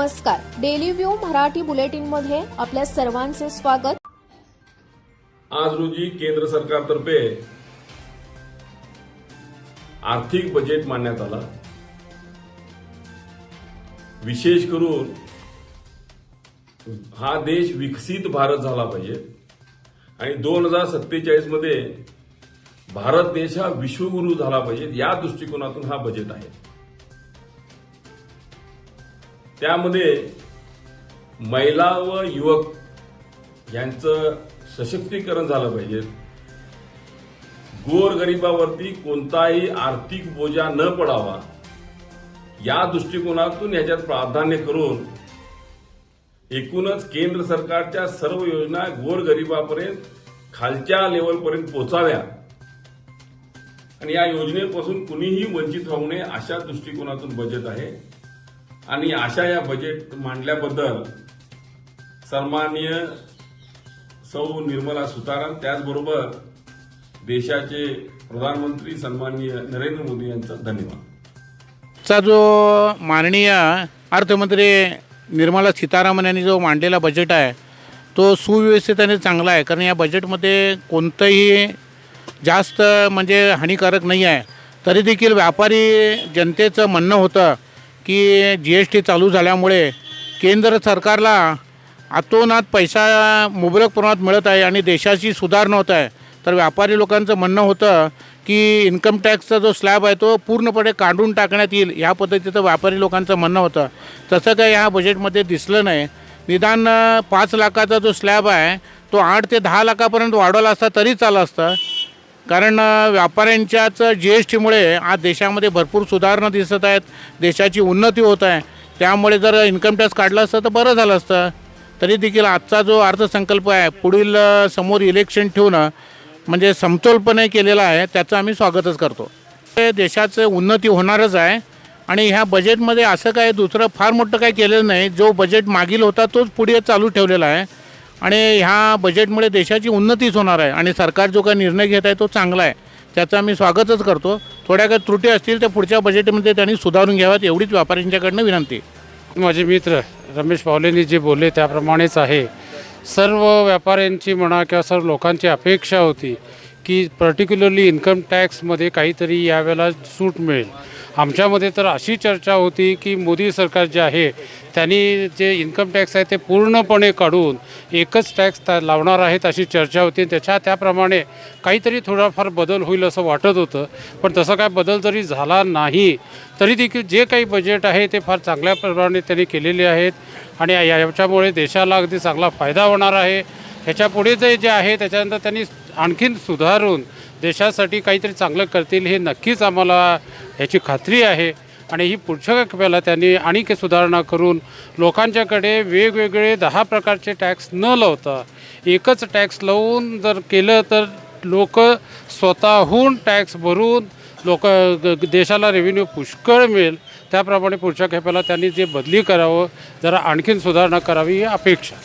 नमस्कार. Daily view Marathi बुलेटिनमध्ये आपल्या सर्वांचे स्वागत. आज रोजी केंद्र सरकारतर्फे आर्थिक बजेट मांडण्यात आला. विशेष करून हा देश विकसित भारत झाला पाहिजे. आणि दोन हजार सत्तेचाळीसमध्ये भारत देश हा विश्वगुरु झाला पाहिजे या दृष्टिकोनातून हा बजेट आहे. त्यामध्ये महिला व युवक यांचं सशक्तीकरण झालं पाहिजे. गोरगरिबावरती कोणताही आर्थिक बोजा न पडावा या दृष्टिकोनातून याच्यात प्राधान्य करून एकूणच केंद्र सरकारच्या सर्व योजना गोरगरिबापर्यंत खालच्या लेवलपर्यंत पोचाव्या. आणि या योजनेपासून कुणीही वंचित राहू नये अशा दृष्टिकोनातून बजेट आहे. आणि अशा या बजेट मांडल्याबद्दल सन्माननीय सौ निर्मला सीताराम त्याचबरोबर देशाचे प्रधानमंत्री सन्माननीय नरेंद्र मोदी यांचा धन्यवाद. चा जो माननीय अर्थमंत्री निर्मला सीतारामन यांनी जो मांडलेला बजेट आहे तो सुव्यवस्थित आणि चांगला आहे. कारण या बजेटमध्ये कोणतंही जास्त म्हणजे हानिकारक नाही आहे. तरी देखील व्यापारी जनतेचं म्हणणं होतं की जी एस टी चालू झाल्यामुळे केंद्र सरकारला अतोनात पैसा मुबलक प्रमाणात मिळत आहे आणि देशाची सुधारणा होत आहे. तर व्यापारी लोकांचं म्हणणं होतं की इन्कम टॅक्सचा जो स्लॅब आहे तो पूर्णपणे काढून टाकण्यात येईल ह्या पद्धतीचं व्यापारी लोकांचं म्हणणं होतं. तसं काही ह्या बजेटमध्ये दिसलं नाही. निदान पाच लाखाचा जो स्लॅब आहे तो आठ ते दहा लाखापर्यंत वाढवला असता तरी चाललं असतं. कारण व्यापाऱ्यांच्याच जी एस टीमुळे आज देशामध्ये भरपूर सुधारणा दिसत आहेत. देशाची उन्नती होत आहे. त्यामुळे जर इन्कम टॅक्स काढला असतं तर बरं झालं असतं. तरी देखील आजचा जो अर्थसंकल्प आहे पुढील समोर इलेक्शन ठेवणं म्हणजे समतोलपणे केलेला आहे त्याचं आम्ही स्वागतच करतो. देशाचं उन्नती होणारच आहे आणि ह्या बजेटमध्ये असं काय दुसरं फार मोठं काही केलेलं नाही. जो बजेट मागील होता तोच पुढे चालू ठेवलेला आहे. आणि ह्या बजेटमुळे देशाची उन्नतीच होणार आहे. आणि सरकार जो काही निर्णय घेत आहे तो चांगला आहे. त्याचं आम्ही स्वागतच करतो. थोड्या काही त्रुटी असतील त्या पुढच्या बजेटमध्ये त्यांनी सुधारून घ्याव्यात एवढीच व्यापाऱ्यांच्याकडनं विनंती. माझे मित्र रमेश पावलेंनी जे बोलले त्याप्रमाणेच आहे. सर्व व्यापाऱ्यांची म्हणा किंवा सर्व लोकांची अपेक्षा होती की पर्टिक्युलरली इन्कम टॅक्समध्ये काहीतरी यावेळेला सूट मिळेल. आमच्यामध्ये तर अशी चर्चा होती की मोदी सरकार जे आहे त्यांनी जे इन्कम टॅक्स आहे ते पूर्णपणे काढून एकच टॅक्स त्या लावणार आहेत अशी चर्चा होती. त्याच्या त्याप्रमाणे काहीतरी थोडाफार बदल होईल असं वाटत होतं. पण तसा काय बदल जरी झाला नाही तरी देखील जे काही बजेट आहे ते फार चांगल्या प्रमाणे त्यांनी केलेले आहेत. आणि या- याच्यामुळे देशाला अगदी चांगला फायदा होणार आहे. ह्याच्यापुढे जे जे आहे त्याच्यानंतर त्यांनी आणखीन सुधारून देशासाठी काहीतरी चांगलं करतील हे नक्कीच आम्हाला ह्याची खात्री आहे. आणि ही पुढच्या वेळेला त्यांनी आणखी सुधारणा करून लोकांच्याकडे वेगवेगळे दहा प्रकारचे टॅक्स न लावता एकच टॅक्स लावून जर केलं तर लोक स्वतःहून टॅक्स भरून लोक ग- देशाला रेव्हेन्यू पुष्कळ मिळेल. त्याप्रमाणे पुढच्या खेपेला त्यांनी जे बदली करावं जरा आणखीन सुधारणा करावी ही अपेक्षा